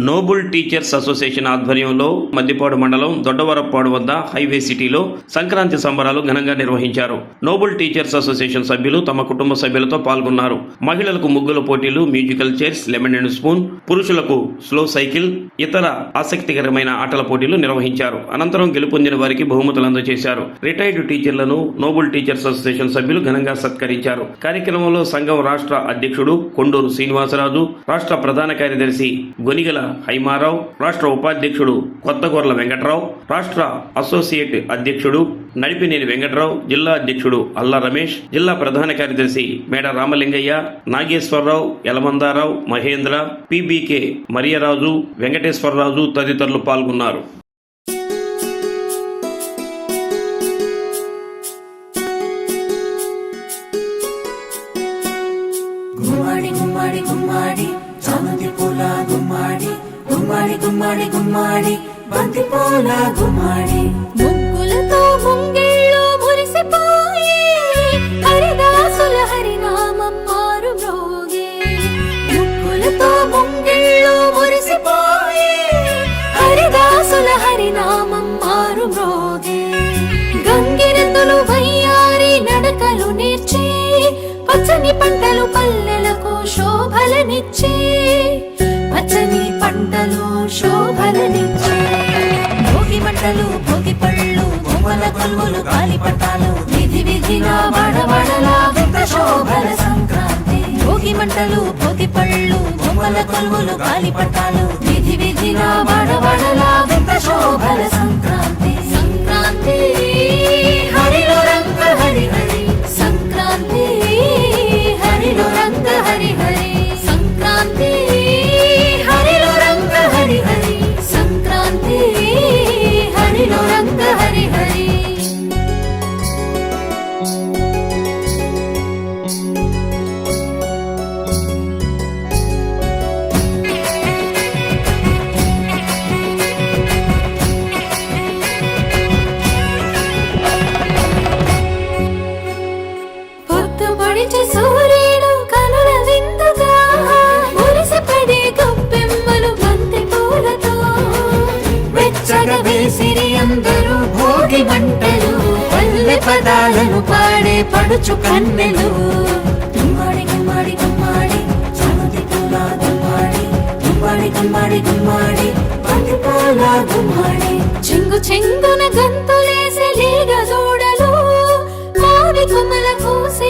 Nobel teachers association ఆధ్వర్యంలో మద్దిపాడు మండలం దొడ్డవరప్పాడు వద్ద హైవే సిటీలో సంక్రాంతి సంబరాలు ఘనంగా నిర్వహించారు. నోబుల్ టీచర్స్ అసోసియేషన్ సభ్యులు తమ కుటుంబ సభ్యులతో పాల్గొన్నారు. మహిళలకు ముగ్గుల పోటీలు musical chairs lemon and spoon పురుషులకు స్లో సైకిల్ ఇతర ఆసక్తికరమైన ఆటల పోటీలు నిర్వహించారు. అనంతరం గెలుపొందిన వారికి బహుమతులు అందజేశారు. రిటైర్డ్ టీచర్లను నోబుల్ టీచర్స్ అసోసియేషన్ సభ్యులు ఘనంగా సత్కరించారు. కార్యక్రమంలో సంఘం రాష్ట్ర అధ్యక్షుడు కొండూరు శ్రీనివాసరాజు రాష్ట్ర ప్రధాన కార్యదర్శి గొనిగల హైమారావు రాష్ట్ర ఉపాధ్యక్షుడు కొత్తగొర్ల వెంకట్రావు రాష్ట్ర అసోసియేట్ అధ్యక్షుడు నడిపినేని వెంకట్రావు జిల్లా అధ్యక్షుడు అల్లా రమేష్ జిల్లా ప్రధాన కార్యదర్శి మేడ రామలింగయ్య నాగేశ్వరరావు యలమందారావు మహేంద్ర పీబీకే మరియరాజు వెంకటేశ్వరరాజు తదితరులు పాల్గొన్నారు. గుమ్మాడి గుమ్మాడి గుమ్మాడి బంతి పూల గుమ్మడి. శోభలనిచ్చి భోగి మంటలు భోగి పళ్ళు బొమ్మల కొలువులు గాలి పట్టాలు విధి విధిన వడవడలా వింత శోభల సంక్రాంతి. భోగి మంటలు భోగి పళ్ళు బొమ్మల కొలువులు గాలి పట్టాలు విధి విధి నా వింత అందరూ భోగి మంటలు పల్లె పదాలను పాడే పడుచు కన్నెలు. గుమ్మడి గుమ్మడి గుమ్మడి చామంతి పూల గుమ్మడి గుమ్మడి గుమ్మడి గుమ్మడి బంతి పూల గుమ్మడి చెంగు చెంగున గంతులేసే లీగ దూడలు మావి కొమ్మల కూసి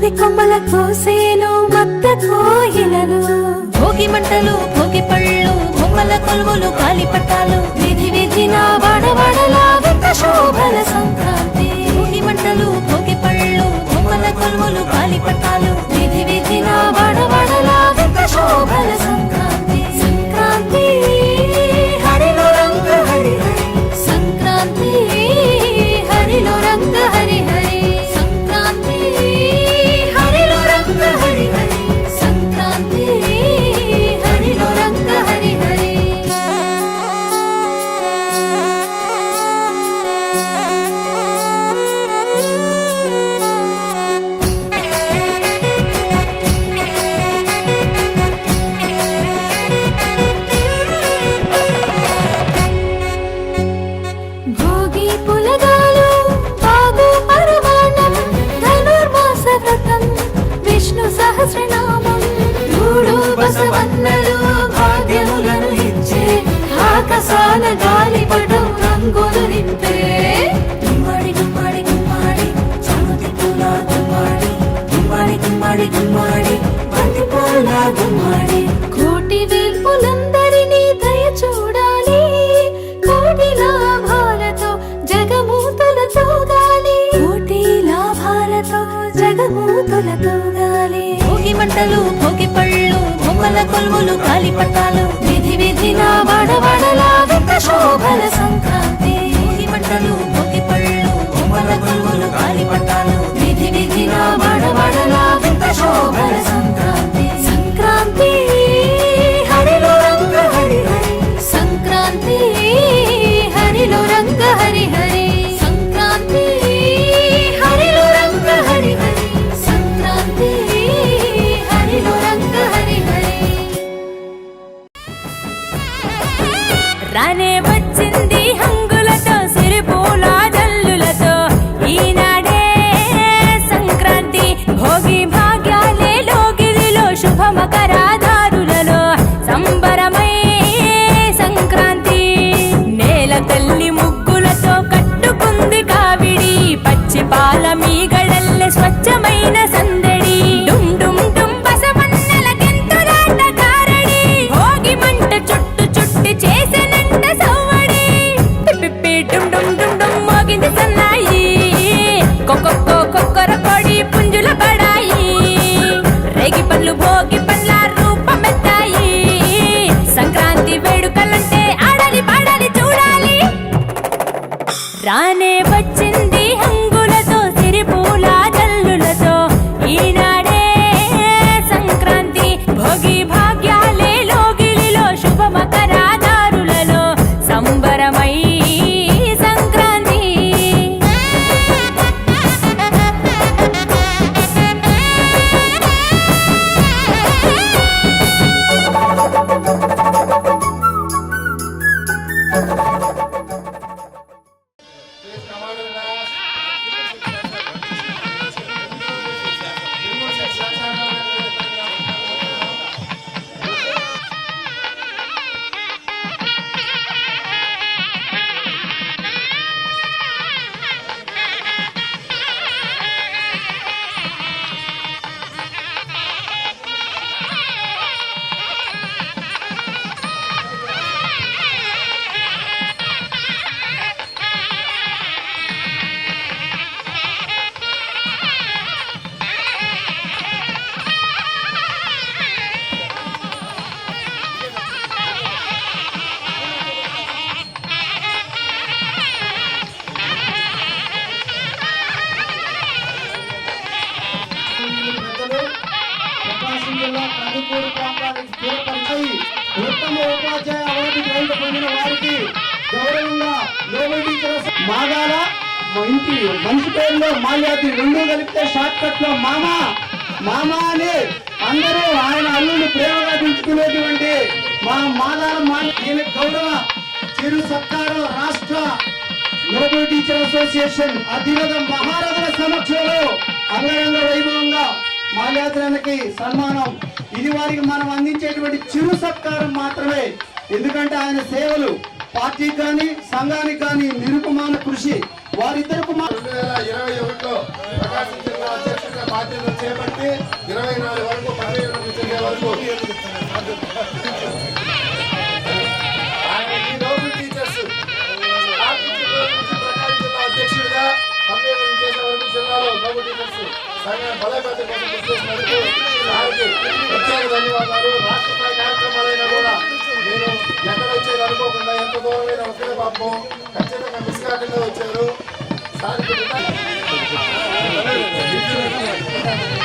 మావి కొమ్మల కోసేను మత్త కోయిలను భోగి మంటలు భోగి పళ్ళు బొమ్మల కొలువులు గాలి పట్టాలు విధి విధి నా వడవడలా వింత శోభల సంక్రాంతి. భోగి మంటలు భోగి పళ్ళు బొమ్మల కొలువులు గాలి పట్టాలు విధి విధిన వడవడలా వింత శోభల సంక్రాంతి సంక్రాంతి. గుమ్మడి గుమ్మడి గుమ్మడి బంతి పూల గుమ్మడి. కోటి వేల్పులందరినీ దయ చూడాలి. కోటి లాభాలతో జగమూతులతో గాలి కోటి లాభాలతో జగమూతులతో గాలి భోగి మంటలు భోగి పళ్ళు బొమ్మల కొలువులు గాలి పట్టాలు విధి విధిన వడవడలా వింత శోభల పొందిన వారికి గౌరవంగా నోబెల్ టీచర్ మాగాల మా ఇంటి మనిషి పేరులో మాల్యాది రెండు కలిపితే షార్ట్ కట్లో మామ. మామ అని అందరూ ఆయన అల్లుని ప్రేమగా పిలుచుకునేటువంటి మా మాదాల మా గౌరవ చిరు సత్కారం రాష్ట్ర నోబెల్ టీచర్ అసోసియేషన్ అధిరథ మహారథుల సమక్షంలో అంగరంగ వైభవంగా మాల్యాద్రానికి సన్మానం. ఇది వారికి మనం అందించేటువంటి చిరు సత్కారం మాత్రమే. ఎందుకంటే ఆయన సేవలు పార్టీకి కానీ సంఘానికి కానీ నిరుపమాన కృషి. వారిద్దరు రెండు వేల ఇరవై ఒకటిలో ప్రకాశం జిల్లా అధ్యక్షుడిగా బాధ్యతలు చేపట్టి ఇరవై నాలుగు వరకు పదవి వరకు జిల్లాలో టీచర్స్ సంఘం బలోపేతం కోసం కృషి చేసినందుకు వారికి ప్రత్యేక ధన్యవాదాలు. రాష్ట్ర స్థాయి కార్యక్రమాలైనా కూడా నేను ఎక్కడ వచ్చేది అనుకోకుండా ఎంత దూరమైన ఒకే పాపం ఖచ్చితంగా మిస్ కాకుండా వచ్చారు.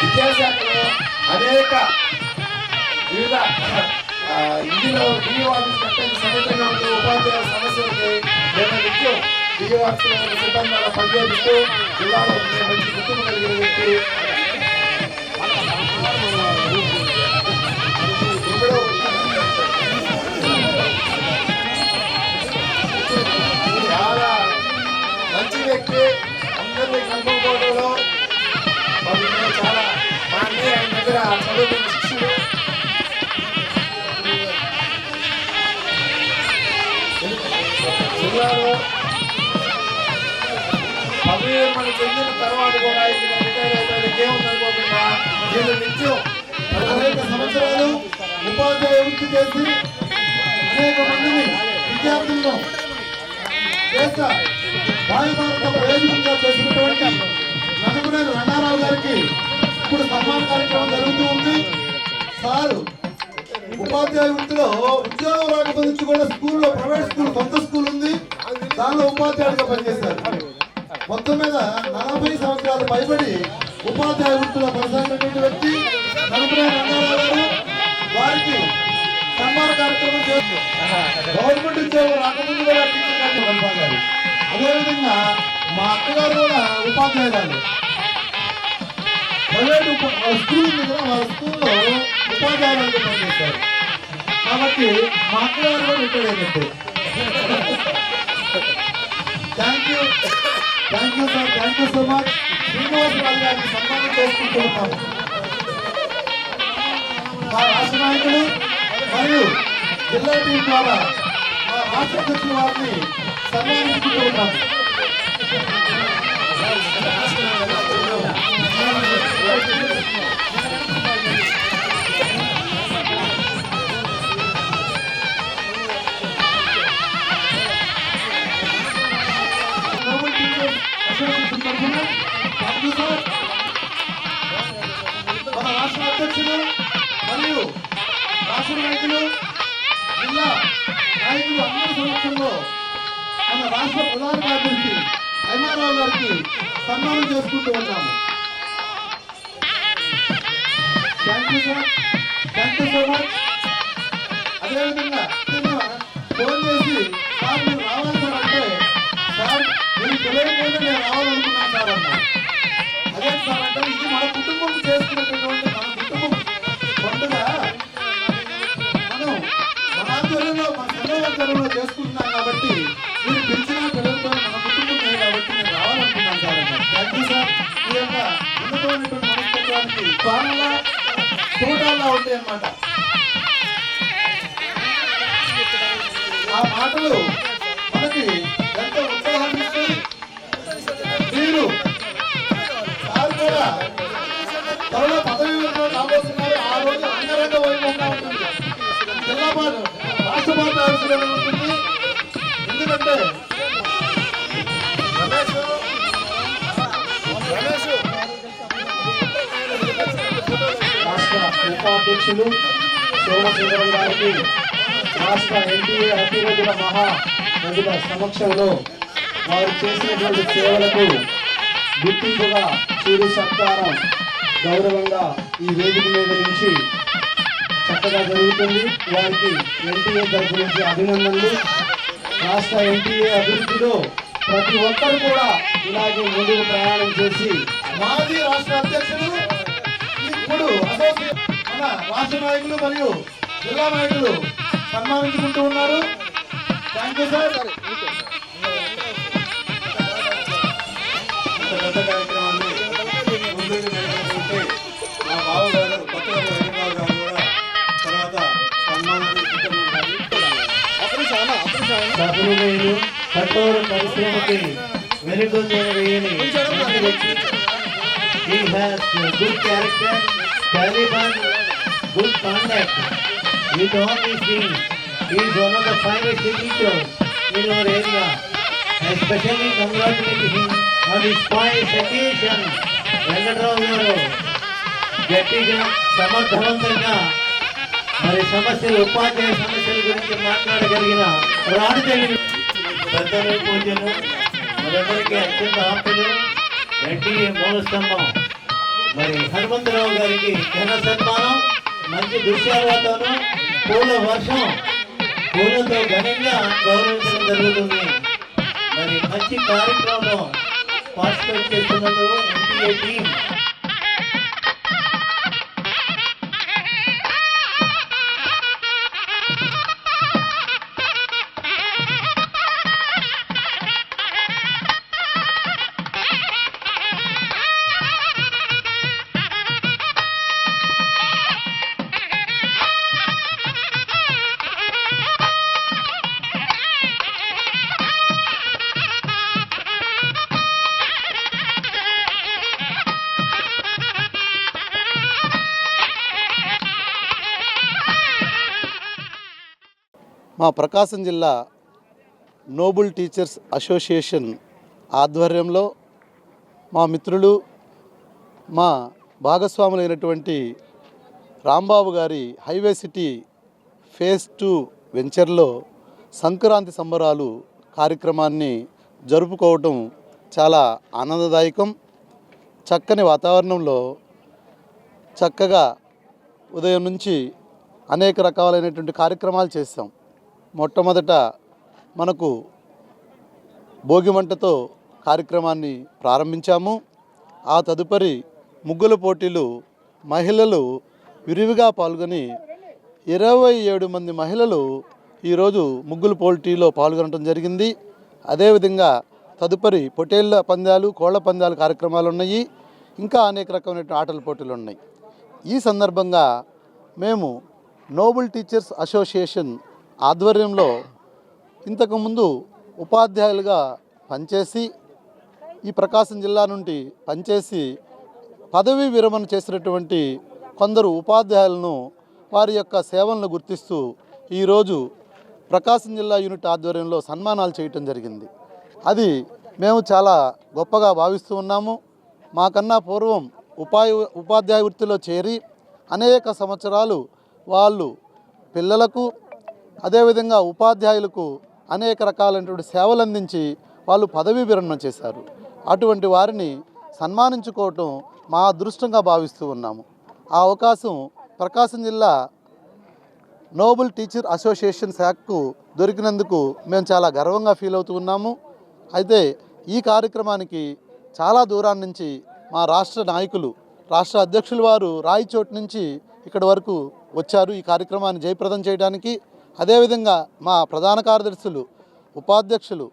విద్యాశాఖలో అనేక వివిధ ఇందులో డిఓ ఆఫీస్ ఉండే ఉపాధ్యాయ సమస్యలకి నేను నిత్యం డిఓ ఆఫీసులో పనిచేస్తూ జిల్లాలో మంచి గుర్తింపు కలిగిన వ్యక్తి చాలా మంచి వ్యక్తి అందరినీ కలుపుకోవడంలో చాలా మా అన్నయ్య ఆయన దగ్గర చదువు చెందిన తర్వాత కూడా ఇక్కడ రిటైర్ అయిపోయిన ఏముందనుకోకుండా నేను నిత్యం అనేక సంవత్సరాలు ఉపాధ్యాయ వృత్తి చేసి అనేక మందిని విద్యార్థులను దేశ వాయుభారత ప్రయోజనంగా చేసినటువంటి నలుగురేరు రంగారావు గారికి ఇప్పుడు సన్మాన కార్యక్రమం జరుగుతూ ఉంది. సారు ఉపాధ్యాయ వృత్తిలో ఉద్యోగం రాకపోతే కూడా స్కూల్లో ప్రైవేట్ స్కూల్ సొంత స్కూల్ ఉంది. దానిలో ఉపాధ్యాయుడిగా పనిచేశారు. మొత్తం మీద నలభై సంవత్సరాలు పైబడి ఉపాధ్యాయ వృత్తిలో కొనసాగినటువంటి వ్యక్తి నలుగురే రంగారావు గారు వారికి సన్మాన కార్యక్రమం చేస్తూ గవర్నమెంట్ ఉద్యోగం రాకముందు కూడా టీచర్ గారిని కొనసాగారు అదేవిధంగా మా అక్కగారు కూడా ఉపాధ్యాయురాలు. ప్రైవేట్ స్కూల్ ఉంది కదా వాళ్ళ స్కూల్లో ఉపాధ్యాయులుగా పనిచేస్తారు కాబట్టి మా అక్కగారు కూడా రిటైర్ అయినట్టు. Thank you sir thank you so much. Srinivasarao గారిని సన్మానం చేసుకుంటూ మా రాష్ట్ర నాయకులు మరియు జిల్లా టీం ద్వారా మా రాష్ట్ర అధ్యక్షుల వారిని సన్మానించుకుంటూ ఉన్నాము you. మన రాష్ట్ర అధ్యక్షులు మరియు రాష్ట్ర నాయకులు జిల్లా నాయకులు అందరి సమక్షంలో మన రాష్ట్ర ప్రధాన కార్యదర్శి హైమారావు గారికి సన్మానం చేసుకుంటూ ఉన్నాము. Thank you sir thank you so much అదేవిధంగా ఫోన్ చేసి సార్ మీరు రావాలి సార్ అంటే సార్ మీరు తెలియకుండా నేను రావాలనుకున్నాను సార్ అన్నారు. ఆధ్వర్యంలో మన చేసుకుంటున్నాం కాబట్టి మీరు పిలిచిన పిల్లలతో మన కుటుంబమే కాబట్టి నేను రావాలనుకున్నాను సార్ థ్యాంక్ యూ సార్ ఈ యొక్క ఉన్నతమైనటువంటి మనస్తత్వానికి ఉంటాయి అన్నమాట ఆ మాటలు మనకి రాష్ట్ర పార్టీ ఉంటుంది ఎందుకంటే రమేష్ రమేష్ రాష్ట్ర ఉపాధ్యక్షులు సోమశేఖరం గారికి రాష్ట్ర ఎన్టీఏ అతిరోజుల మహా నదుల సమక్షంలో వారు చేసినటువంటి సేవలకు గుర్తింపుగా చిరు సత్కారం గౌరవంగా ఈ వేదిక మీద నుంచి చక్కగా జరుగుతుంది. వారికి ఎన్టీఏ తరపు నుంచి అభినందనలు. రాష్ట్ర ఎన్టీఏ అభివృద్ధిలో ప్రతి ఒక్కరు కూడా ఇలాగే ముందుకు ప్రయాణం చేసి మాజీ రాష్ట్ర అధ్యక్షులు ఇప్పుడు మన రాష్ట్ర నాయకులు మరియు జిల్లా నాయకులు సన్మానించుకుంటూ ఉన్నారు. థ్యాంక్ యూ సార్ ఇంత కార్యక్రమాన్ని ముందుకు నడిపిస్తుంటే మా బావగారు సభ్యులు కఠోర పరిశ్రమకి వెనుకొందిన వేయని మంచి వ్యక్తి He has a good character, Taliban, good conduct. With all these things, he is one of the finest teachers in our area. I especially congratulate him on his pious occasion. Venkatrao గారు గట్టిగా సమర్థవంతంగా మరి సమస్యలు ఉపాధ్యాయ సమస్యల గురించి మాట్లాడగలిగిన రాజకీయ పెద్దలు పూజలు మనందరికీ అత్యంత ఆప్తులు. ఎన్టీఏ మూలస్తంభం. మరి హనుమంతరావు గారికి ఘన సన్మానం మంచి దృశ్యాలతోనూ పూల వర్షం పూలతో ఘనంగా గౌరవించడం జరుగుతుంది. మరి మంచి కార్యక్రమంలో పార్టిసిపేట్ చేస్తున్నందుకు ఎన్టీఏ టీం మా ప్రకాశం జిల్లా నోబుల్ టీచర్స్ అసోసియేషన్ ఆధ్వర్యంలో మా మిత్రులు మా భాగస్వాములైనటువంటి రాంబాబు గారి హైవే సిటీ ఫేజ్ టూ వెంచర్లో సంక్రాంతి సంబరాలు కార్యక్రమాన్ని జరుపుకోవటం చాలా ఆనందదాయకం. చక్కని వాతావరణంలో చక్కగా ఉదయం నుంచి అనేక రకాలైనటువంటి కార్యక్రమాలు చేస్తాం మొట్టమొదట మనకు భోగిమంటతో కార్యక్రమాన్ని ప్రారంభించాము. ఆ తదుపరి ముగ్గుల పోటీలు మహిళలు విరివిగా పాల్గొని ఇరవై ఏడు మంది మహిళలు ఈరోజు ముగ్గులు పోటీలో పాల్గొనడం జరిగింది. అదేవిధంగా తదుపరి పొటేళ్ళ పందాలు కోళ్ళ పందాలు కార్యక్రమాలు ఉన్నాయి. ఇంకా అనేక రకమైన ఆటల పోటీలు ఉన్నాయి. ఈ సందర్భంగా మేము నోబుల్ టీచర్స్ అసోసియేషన్ ఆధ్వర్యంలో ఇంతకుముందు ఉపాధ్యాయులుగా పనిచేసి ఈ ప్రకాశం జిల్లా నుండి పనిచేసి పదవీ విరమణ చేసినటువంటి కొందరు ఉపాధ్యాయులను వారి యొక్క సేవలను గుర్తిస్తూ ఈరోజు ప్రకాశం జిల్లా యూనిట్ ఆధ్వర్యంలో సన్మానాలు చేయటం జరిగింది. అది మేము చాలా గొప్పగా భావిస్తూ ఉన్నాము. మాకన్నా పూర్వం ఉపాయ ఉపాధ్యాయ వృత్తిలో చేరి అనేక సంవత్సరాలు వాళ్ళు పిల్లలకు అదేవిధంగా ఉపాధ్యాయులకు అనేక రకాలైనటువంటి సేవలు అందించి వాళ్ళు పదవీ విరమణ చేశారు. అటువంటి వారిని సన్మానించుకోవటం మా అదృష్టంగా భావిస్తూ ఉన్నాము. ఆ అవకాశం ప్రకాశం జిల్లా నోబుల్ టీచర్ అసోసియేషన్ శాఖకు దొరికినందుకు మేము చాలా గర్వంగా ఫీల్ అవుతూ ఉన్నాము. అయితే ఈ కార్యక్రమానికి చాలా దూరాన్ని నుంచి మా రాష్ట్ర నాయకులు రాష్ట్ర అధ్యక్షులు వారు రాయిచోటు నుంచి ఇక్కడి వరకు వచ్చారు ఈ కార్యక్రమాన్ని జయప్రదం చేయడానికి. అదేవిధంగా మా ప్రధాన కార్యదర్శులు ఉపాధ్యక్షులు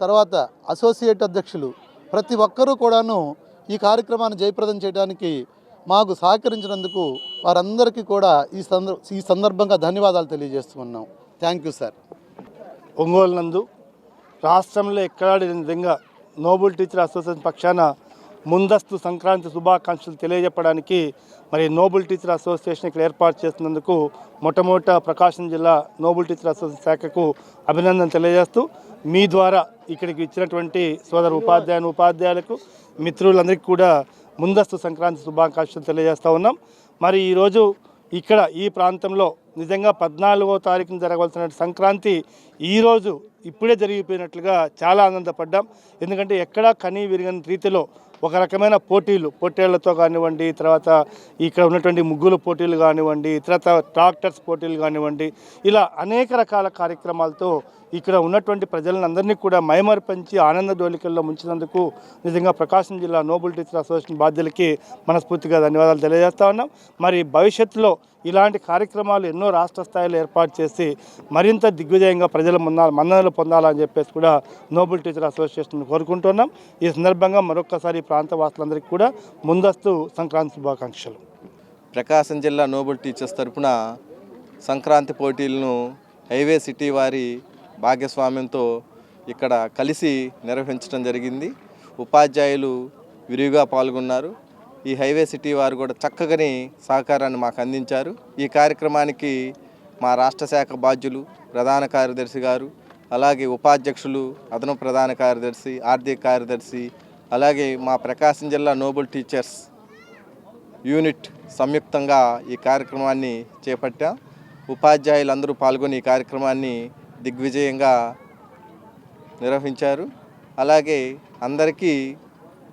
తర్వాత అసోసియేట్ అధ్యక్షులు ప్రతి ఒక్కరూ కూడాను ఈ కార్యక్రమాన్ని జయప్రదం చేయడానికి మాకు సహకరించినందుకు వారందరికీ కూడా ఈ సందర్ ఈ సందర్భంగా ధన్యవాదాలు తెలియజేస్తున్నాం. థ్యాంక్ యూ సార్ ఒంగోలు నందు రాష్ట్రంలో ఎక్కడా విధంగా నోబుల్ టీచర్ అసోసియేషన్ పక్షాన ముందస్తు సంక్రాంతి శుభాకాంక్షలు తెలియజెప్పడానికి మరి నోబుల్ టీచర్ అసోసియేషన్ ఇక్కడ ఏర్పాటు చేసినందుకు మొట్టమొదట ప్రకాశం జిల్లా నోబుల్ టీచర్ అసోసియేషన్ శాఖకు అభినందన తెలియజేస్తూ మీ ద్వారా ఇక్కడికి ఇచ్చినటువంటి సోదర ఉపాధ్యాయుని ఉపాధ్యాయులకు మిత్రులందరికీ కూడా ముందస్తు సంక్రాంతి శుభాకాంక్షలు తెలియజేస్తూ ఉన్నాం. మరి ఈరోజు ఇక్కడ ఈ ప్రాంతంలో నిజంగా పద్నాలుగో తారీఖున జరగవలసిన సంక్రాంతి ఈరోజు ఇప్పుడే జరిగిపోయినట్లుగా చాలా ఆనందపడ్డాం. ఎందుకంటే ఎక్కడా కనీ విరిగని రీతిలో ఒక రకమైన పోటీలు పొట్టేళ్ళతో కానివ్వండి తర్వాత ఇక్కడ ఉన్నటువంటి ముగ్గుల పోటీలు కానివ్వండి తర్వాత ట్రాక్టర్స్ పోటీలు కానివ్వండి ఇలా అనేక రకాల కార్యక్రమాలతో ఇక్కడ ఉన్నటువంటి ప్రజలందరినీ కూడా మైమరిపించి ఆనంద డోలికల్లో ముంచినందుకు నిజంగా ప్రకాశం జిల్లా నోబుల్ టీచర్ అసోసియేషన్ బాధ్యులకి మనస్ఫూర్తిగా ధన్యవాదాలు తెలియజేస్తా ఉన్నాం. మరి భవిష్యత్తులో ఇలాంటి కార్యక్రమాలు ఎన్నో రాష్ట్ర స్థాయిలో ఏర్పాటు చేసి మరింత దిగ్విజయంగా ప్రజల మన్న మన్ననలు పొందాలని చెప్పేసి కూడా నోబుల్ టీచర్ అసోసియేషన్ కోరుకుంటున్నాం. ఈ సందర్భంగా మరొక్కసారి ప్రాంత వాసులందరికీ కూడా ముందస్తు సంక్రాంతి శుభాకాంక్షలు. ప్రకాశం జిల్లా నోబుల్ టీచర్స్ తరఫున సంక్రాంతి పోటీలను హైవే సిటీ వారి భాగస్వామ్యంతో ఇక్కడ కలిసి నిర్వహించడం జరిగింది. ఉపాధ్యాయులు విరివిగా పాల్గొన్నారు. ఈ హైవే సిటీ వారు కూడా చక్కగాని సహకారాన్ని మాకు అందించారు. ఈ కార్యక్రమానికి మా రాష్ట్ర శాఖ బాధ్యులు ప్రధాన కార్యదర్శి గారు అలాగే ఉపాధ్యక్షులు అదనపు ప్రధాన కార్యదర్శి ఆర్థిక కార్యదర్శి అలాగే మా ప్రకాశం జిల్లా నోబుల్ టీచర్స్ యూనిట్ సంయుక్తంగా ఈ కార్యక్రమాన్ని చేపట్టాం. ఉపాధ్యాయులందరూ పాల్గొని ఈ కార్యక్రమాన్ని దిగ్విజయంగా నిర్వహించారు. అలాగే అందరికీ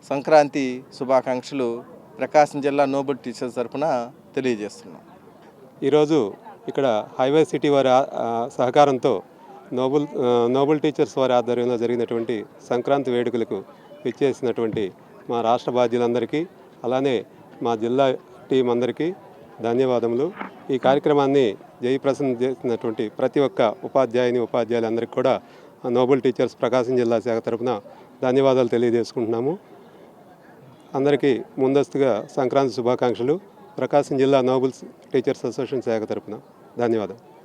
సంక్రాంతి శుభాకాంక్షలు ప్రకాశం జిల్లా నోబుల్ టీచర్స్ తరఫున తెలియజేస్తున్నాం. ఈరోజు ఇక్కడ హైవే సిటీ వారి సహకారంతో నోబుల్ నోబుల్ టీచర్స్ వారి ఆధ్వర్యంలో జరిగినటువంటి సంక్రాంతి వేడుకలకు ఇచ్చేసినటువంటి మా రాష్ట్ర బాధ్యులందరికీ అలానే మా జిల్లా టీం అందరికీ ధన్యవాదములు. ఈ కార్యక్రమాన్ని జయప్రసన్న చేసినటువంటి ప్రతి ఒక్క ఉపాధ్యాయుని ఉపాధ్యాయులందరికీ కూడా నోబుల్ టీచర్స్ ప్రకాశం జిల్లా శాఖ తరఫున ధన్యవాదాలు తెలియజేసుకుంటున్నాము. అందరికీ ముందస్తుగా సంక్రాంతి శుభాకాంక్షలు. ప్రకాశం జిల్లా నోబుల్స్ టీచర్స్ అసోసియేషన్ శాఖ తరఫున ధన్యవాదాలు.